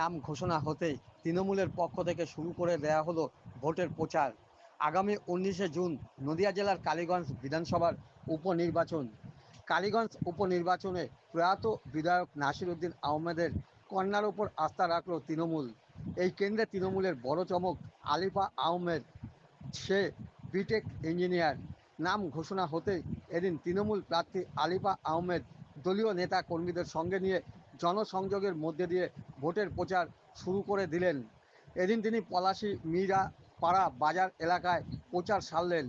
নাম ঘোষণা হতেই তৃণমূলের পক্ষ থেকে শুরু করে দেয়া হলো ভোটের প্রচার। আগামী উনিশে জুন নদিয়া জেলার কালীগঞ্জ বিধানসভার উপনির্বাচন। কালীগঞ্জ উপনির্বাচনে প্রয়াত বিধায়ক নাসিরউদ্দিন আহমেদের কন্যার ওপর আস্থা রাখল তৃণমূল। এই কেন্দ্রে তৃণমূলের বড় চমক আলিফা আহমেদ। সে বিটেক ইঞ্জিনিয়ার। নাম ঘোষণা হতেই এদিন তৃণমূল প্রার্থী আলিফা আহমেদ দলীয় নেতা কর্মীদের সঙ্গে নিয়ে জনসংযোগের মধ্যে দিয়ে ভোটের প্রচার শুরু করে দিলেন। এদিন তিনি পলাশী, মিরা পাড়া বাজার এলাকায় প্রচার সারলেন।